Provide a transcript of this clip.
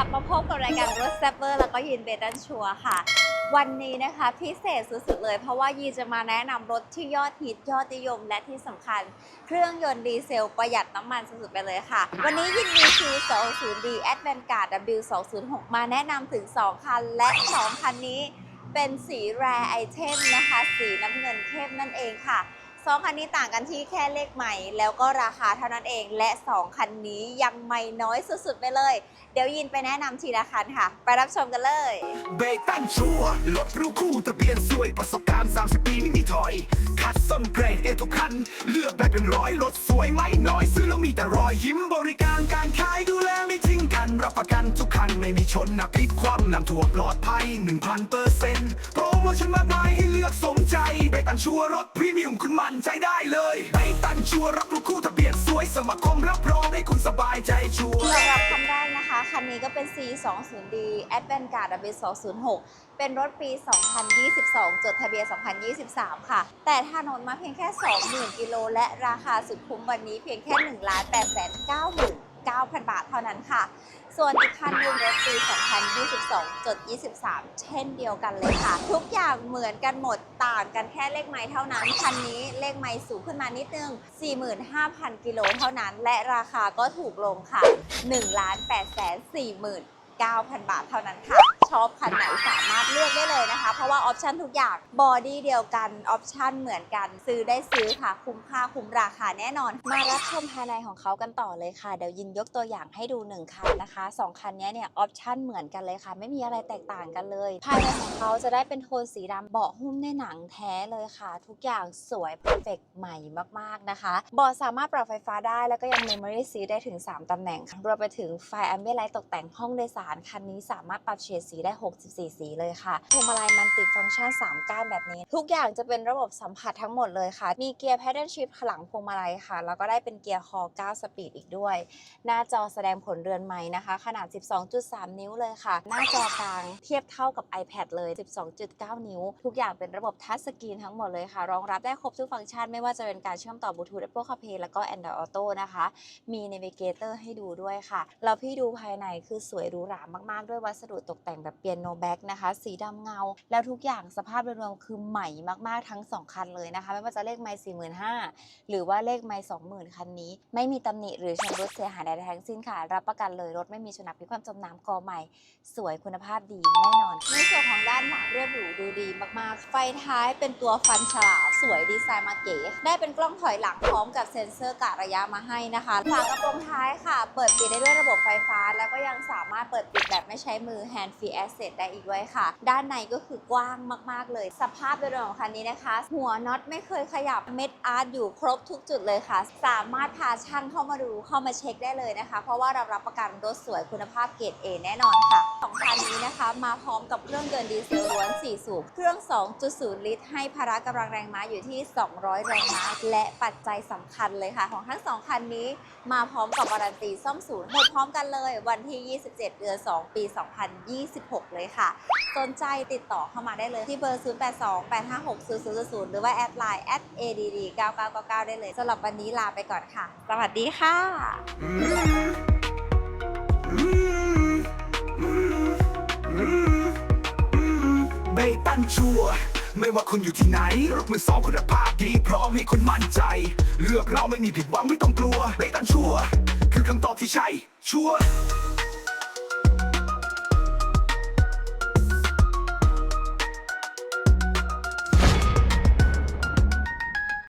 ลับมาพบกับรายการรถแซปเปอร์แล้วก็ยินเบตันชัวค่ะ วันนี้นะคะพิเศษสุดๆเลย เพราะว่ายีจะมาแนะนำรถที่ยอดฮิตยอดนิยม และที่สำคัญ เครื่องยนต์ดีเซลประหยัดน้ำมันสุดๆไปเลยค่ะ วันนี้ยินดีคือ 20D Advanced W206 มาแนะนำถึง 2 คัน และ 2 คันนี้เป็นสีแรไอเทมนะคะ สีน้ำเงินเข้มนั่นเองค่ะ สองคันนี้ต่างกันที่แค่เลขใหม่ แล้วก็ราคาเท่านั้นเองและ 2 คันนี้ยังไม่น้อยสุดๆไปเลย เดี๋ยวยินไปแนะนำทีละคันค่ะ ไปรับชมกันเลยเบตันชัวรถรูคู่ทะเบียนสวยประสบการณ์ 30 ปีไม่มีถอยคัดส้นเกรดเอทุกคัน เลือกได้เป็นร้อยรถสวยไม่น้อยซื้อแล้วมีแต่รอยยิ้มบริการการขายดูแลไม่ รับประกันทุกคันไม่มีชนนักพลิกคว่ำนำถั่วปลอดภัย 1,000เปอร์เซ็นต์โปรโมชั่นมากมายให้เลือกสมใจเบตันชัวร์รถพรีเมียมคุณมั่นใจได้เลยเบตันชัวร์รับรู้คู่ทะเบียนสวยสมัครคมรับรองให้คุณสบายใจชัวร์สำหรับคันแรกนะคะ คันนี้ก็เป็น C20D Advent Guard W206 เป็นรถปี 2022 จดทะเบียน 2023 ค่ะ แต่ถนนมาเพียงแค่ 20,000 กิโล และราคาสุดคุ้มวันนี้เพียงแค่ 1 8 9 9 9,000 บาทเท่านั้นค่ะ ส่วนอีกคันหนึ่งรถปี 2022จด23 เช่นเดียวกันเลยค่ะ ทุกอย่างเหมือนกันหมดต่างกันแค่เลขไม้เท่านั้น คันนี้เลขไม้สูงขึ้นมานิดนึง 45,000 กิโลเท่านั้น และราคาก็ถูกลงค่ะ 1 8 4 9,000 บาทเท่านั้นค่ะ ชอบคันไหน เลยนะเพราะว่าออปชันทุกอย่างบอดี้เดียวกันออปชันเหมือนกัน ซื้อได้ซื้อค่ะคุ้มค่าคุ้มราคาแน่นอน มารับชมภายในของเขากันต่อเลยค่ะเดี๋ยวยินยกตัวอย่างให้ดู1คันนะคะสองคันนี้เนี่ยออปชันเหมือนกันเลยค่ะ ไม่มีอะไรแตกต่างกันเลย ภายในของเขาจะได้เป็นโทนสีดำเบาะหุ้มในหนังแท้เลยค่ะ ทุกอย่างสวยเพอร์เฟกใหม่มากๆนะคะเบาะสามารถปรับไฟฟ้าได้แล้วก็ยัง Memory Seat ได้ถึง 3ตำแหน่งรวมไปถึงไฟ Ambient Light ตกแต่งห้องโดยสารคันนี้สามารถปรับเฉดสีได้ 64 สีเลยค่ะพวงมาลัยมันติดฟังก์ชัน 3 ก้านแบบนี้ ทุกอย่างจะเป็นระบบสัมผัสทั้งหมดเลยค่ะ มีเกียร์ Paddle Shift หลังพวงมาลัยค่ะ แล้วก็ได้เป็นเกียร์คอ 9 สปีดอีกด้วย หน้าจอแสดงผลเรือนไม้นะคะ ขนาด 12.3 นิ้วเลยค่ะ หน้าจอกลางเทียบเท่ากับ iPad เลย 12.9 นิ้ว ทุกอย่างเป็นระบบทัชสกรีนทั้งหมดเลยค่ะ รองรับได้ครบทุกฟังก์ชัน ไม่ว่าจะเป็นการเชื่อมต่อบลูทูธ Apple CarPlay แล้วก็ Android Auto นะคะ มี Navigator ให้ดูด้วยค่ะแล้วพี่ดูภายในคือสวยหรูหรามากๆ ด้วยวัสดุตกแต่งแบบเปียโนแบ็กนะคะ สีดำเงา แล้วทุกอย่างสภาพโดยรวมคือใหม่มาก ๆ ทั้ง 2 คันเลยนะคะ ไม่ว่าจะเลขไมล์45,000หรือว่าเลขไมล์20,000คันนี้ ไม่มีตำหนิหรือชำรุดเสียหายใดๆทั้งสิ้นค่ะ รับประกันเลยรถไม่มีชนนักพิความจมน้ำกอใหม่ สวยคุณภาพดีแน่นอนในส่วนของด้านหลังเรียบหรูดูดีมากๆ ไฟท้ายเป็นตัวฟันฉลาสวยดีไซน์มาเก๋ได้เป็นกล้องถอยหลังพร้อมกับเซ็นเซอร์กะระยะมาให้นะคะฝากระโปรงท้ายค่ะ เปิดปิดได้ด้วยระบบไฟฟ้า แล้วก็ยังสามารถเปิดปิดแบบไม่ใช้มือ hand free access ได้อีกด้วยค่ะ ด้านในก็คือกว้างมาก ๆ เลย สภาพโดยรวมของคันนี้นะคะ หัวน็อตไม่เคยขยับเม็ดอาร์ตอยู่ครบทุกจุดเลยค่ะ สามารถพาช่างเข้ามาดูเข้ามาเช็คได้เลยนะคะ เพราะว่าเรารับประกันรถสวยคุณภาพเกรด A แน่นอนค่ะสองคันนี้นะคะ มาพร้อมกับเครื่องยนต์ดีเซลล้วน 4 สูบ เครื่อง 2.0 ลิตร ให้พละกำลังแรงม้าอยู่ที่ 200 แรงม้า และปัจจัยสำคัญเลยค่ะ ของทั้ง 2 คันนี้ มาพร้อมกับวารันตีซ่อมศูนย์หมดพร้อมกันเลย วันที่ 27 เดือน 2 ปี 2026 เลยค่ะ สนใจติดต่อเข้ามาได้เลยที่เบอร์ 0 8 2 8 5 6 0 0 0 หรือว่าแอดไลน์ @add9999 ได้เลยสำหรับวันนี้ลาไปก่อนค่ะ สวัสดีค่ะเบตันชัว ไม่ว่าคุณอยู่ที่ไหนรถมือสองคุณภาพดีพร้อมให้คุณมั่นใจ เลือกเราไม่มีผิดหวังไม่ต้องกลัวเบตันชัว คือคำตอบที่ใช่ชัว